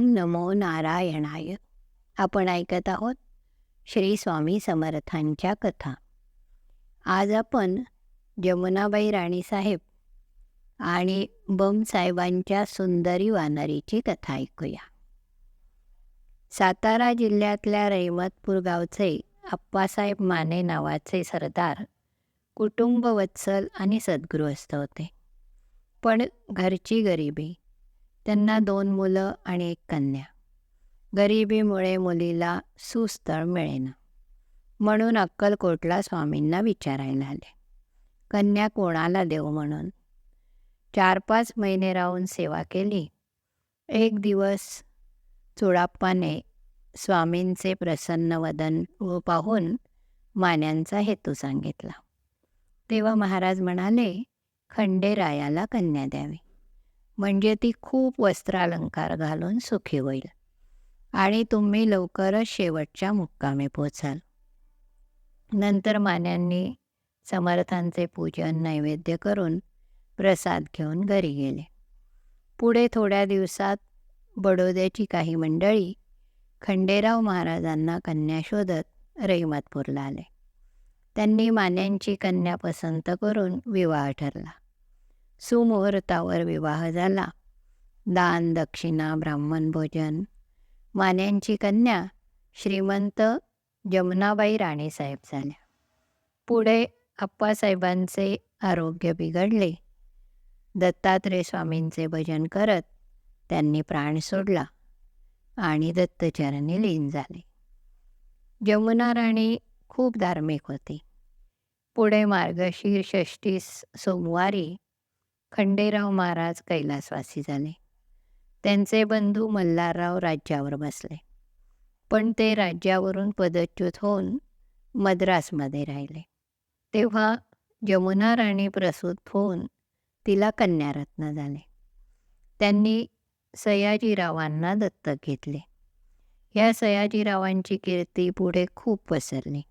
ओम नमो नारायणाय. आपण ऐकत आहोत श्री स्वामी समर्थांच्या कथा. आज आपण जमुनाबाई राणीसाहेब आणि बमसाहेबांच्या सुंदरी वानरीची कथा ऐकूया. सातारा जिल्ह्यातल्या रहिमतपूर गावचे अप्पासाहेब माने नावाचे सरदार कुटुंबवत्सल आणि सद्गृहस्थ होते. पण घरची गरिबी त्यांना दोन मुलं आणि एक कन्या. गरिबीमुळे मुलीला सुस्थळ मिळेना. म्हणून अक्कलकोटला स्वामींना विचारायला आले. कन्या कोणाला देऊ म्हणून? चार पाच महिने राहून सेवा केली. एक दिवस चुडाप्पाने स्वामींचे प्रसन्न वदन पाहून मान्यांचा हेतू सांगितला. तेव्हा महाराज म्हणाले खंडेरायाला कन्या द्यावी. म्हणजे ती खूप वस्त्रालंकार घालून सुखी होईल. आणि तुम्ही लवकरच शेवटच्या मुक्कामी पोचाल. नंतर मान्यांनी समर्थांचे पूजन नैवेद्य करून प्रसाद घेऊन घरी गेले. पुढे थोड्या दिवसात बडोद्याची काही मंडळी खंडेराव महाराजांना कन्या शोधत रहिमतपूरला आले. त्यांनी मान्यांची कन्या पसंत करून विवाह ठरला. सुमुहूर्तावर विवाह झाला. दान दक्षिणा ब्राह्मण भोजन. मान्यांची कन्या श्रीमंत जमुनाबाई राणीसाहेब झाल्या. पुढे अप्पासाहेबांचे आरोग्य बिघडले. दत्तात्रय स्वामींचे भजन करत त्यांनी प्राण सोडला आणि दत्तचरणी लीन झाले. जमुना राणी खूप धार्मिक होती. पुढे मार्गशीर षष्टी सोमवारी खंडेराव महाराज कैलासवासी झाले. त्यांचे बंधू मल्हारराव राज्यावर बसले. पण ते राज्यावरून पदच्युत होऊन मद्रासमध्ये राहिले. तेव्हा जमुना राणी प्रसूत होऊन तिला कन्यारत्न झाले. त्यांनी सयाजीरावांना दत्तक घेतले. या सयाजीरावांची कीर्ती पुढे खूप पसरली.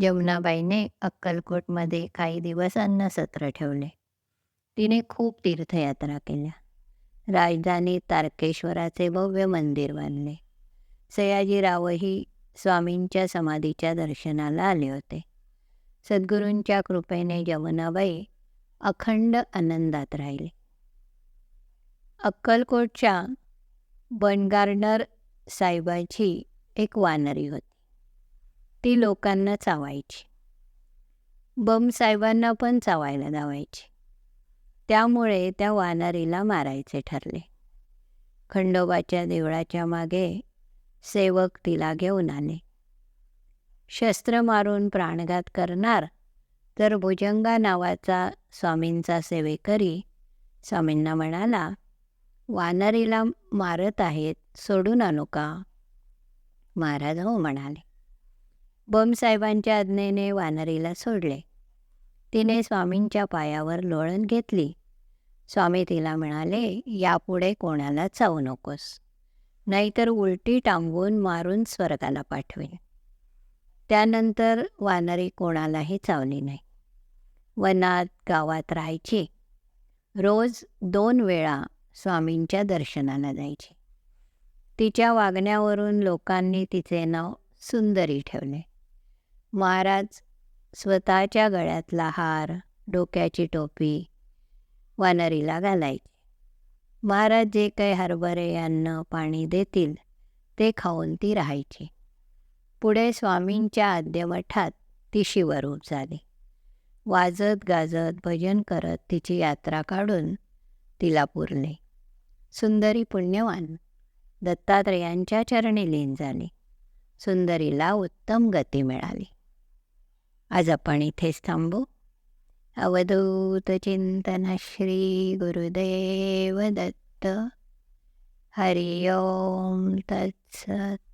जमुनाबाईने अक्कलकोटमध्ये काही दिवसांना सत्र ठेवले. तिने खूप तीर्थयात्रा केल्या. राजधानी तारकेश्वराचे भव्य मंदिर बांधले सयाजीरावही स्वामींच्या समाधीच्या दर्शनाला आले होते. सद्गुरूंच्या कृपेने जमुनाबाई अखंड आनंदात राहिले. अक्कलकोटच्या बनगार्डनर साहेबाची एक वानरी होती. ती लोकांना चावायची. बम साहेबांना पण चावायला धावायची त्यामुळे त्या वानरीला मारायचे ठरले. खंडोबाच्या देवळाच्या मागे सेवक तिला घेऊन आले. शस्त्र मारून प्राणघात करणार तर भुजंगा नावाचा स्वामींचा सेवेकरी स्वामींना म्हणाला वानरीला मारत आहेत सोडून आणू का? महाराज हो म्हणाले. बमसाहेबांच्या आज्ञेने वानरीला सोडले. तिने स्वामींच्या पायावर लोळण घेतली. स्वामी तिला म्हणाले यापुढे कोणाला चावू नकोस. नाहीतर उलटी टांगून मारून स्वर्गाला पाठवेन. त्यानंतर वानरी कोणालाही चावली नाही. वनात गावात राहायची. रोज दोन वेळा स्वामींच्या दर्शनाला जायची. तिच्या वागण्यावरून लोकांनी तिचे नाव सुंदरी ठेवले. महाराज स्वतःच्या गळ्यातला हार डोक्याची टोपी वानरीला घालायचे. महाराज जे काही हरभरे अन्न पाणी देतील ते खाऊन ती राहायची. पुढे स्वामींच्या आद्यमठात ती शिवरूप झाली. वाजत गाजत भजन करत तिची यात्रा काढून तिला पुरले. सुंदरी पुण्यवान दत्तात्रयांच्या चरणी लीन झाली. सुंदरीला उत्तम गती मिळाली. आज आपण इथेच थांबू? अवधूत चिंतन श्री गुरुदेव दत्त हरि ओम तत्सत।